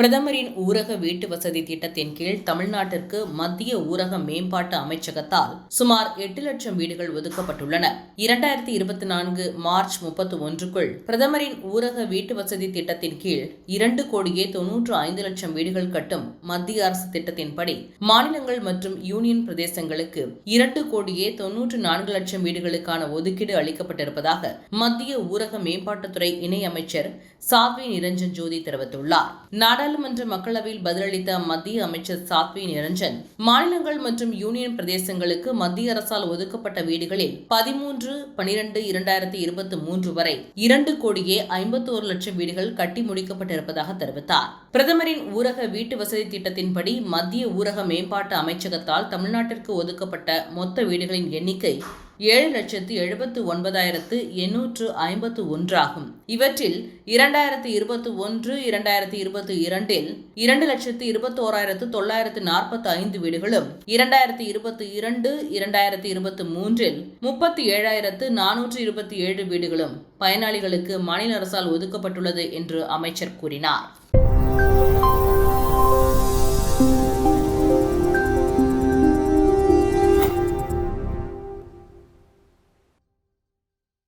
பிரதமரின் ஊரக வீட்டு வசதி திட்டத்தின் கீழ் தமிழ்நாட்டிற்கு மத்திய ஊரக மேம்பாட்டு அமைச்சகத்தால் சுமார் எட்டு லட்சம் வீடுகள் ஒதுக்கப்பட்டுள்ளன. இரண்டாயிரத்தி இருபத்தி நான்கு மார்ச் முப்பத்தி ஒன்றுக்குள் பிரதமரின் ஊரக வீட்டு வசதி திட்டத்தின் கீழ் இரண்டு கோடியே தொன்னூற்று ஐந்து லட்சம் வீடுகள் கட்டும் மத்திய அரசு திட்டத்தின்படி மாநிலங்கள் மற்றும் யூனியன் பிரதேசங்களுக்கு இரண்டு கோடியே தொன்னூற்று நான்கு லட்சம் வீடுகளுக்கான ஒதுக்கீடு அளிக்கப்பட்டிருப்பதாக மத்திய ஊரக மேம்பாட்டுத்துறை இணையமைச்சர் சாத்வி நிரஞ்சன் ஜோதி தெரிவித்துள்ளார். நாடாளுமன்ற மக்களவையில் பதிலளித்த மத்திய அமைச்சர் சாத்வி நிரஞ்சன் மாநிலங்கள் மற்றும் யூனியன் பிரதேசங்களுக்கு மத்திய அரசால் ஒதுக்கப்பட்ட வீடுகளில் பதிமூன்று பனிரெண்டு இரண்டாயிரத்தி இருபத்தி மூன்று வரை இரண்டு கோடியே ஐம்பத்தோரு லட்சம் வீடுகள் கட்டி முடிக்கப்பட்டிருப்பதாக தெரிவித்தார். பிரதமரின் ஊரக வீட்டு வசதி திட்டத்தின்படி மத்திய ஊரக மேம்பாட்டு அமைச்சகத்தால் தமிழ்நாட்டிற்கு ஒதுக்கப்பட்ட மொத்த வீடுகளின் எண்ணிக்கை ஏழு லட்சத்து எழுபத்து ஒன்பதாயிரத்து எண்ணூற்று ஐம்பத்து ஒன்றாகும். இவற்றில் இரண்டாயிரத்து இருபத்தி ஒன்று இரண்டாயிரத்து இருபத்தி இரண்டில் இரண்டு லட்சத்து இருபத்தோராயிரத்து தொள்ளாயிரத்து நாற்பத்தி ஐந்து வீடுகளும் இரண்டாயிரத்து இருபத்தி இரண்டு இரண்டாயிரத்து இருபத்தி மூன்றில் முப்பத்தி ஏழாயிரத்து நானூற்று இருபத்தி ஏழு வீடுகளும் பயனாளிகளுக்கு மாநில அரசால் ஒதுக்கப்பட்டுள்ளது என்று அமைச்சர் கூறினார்.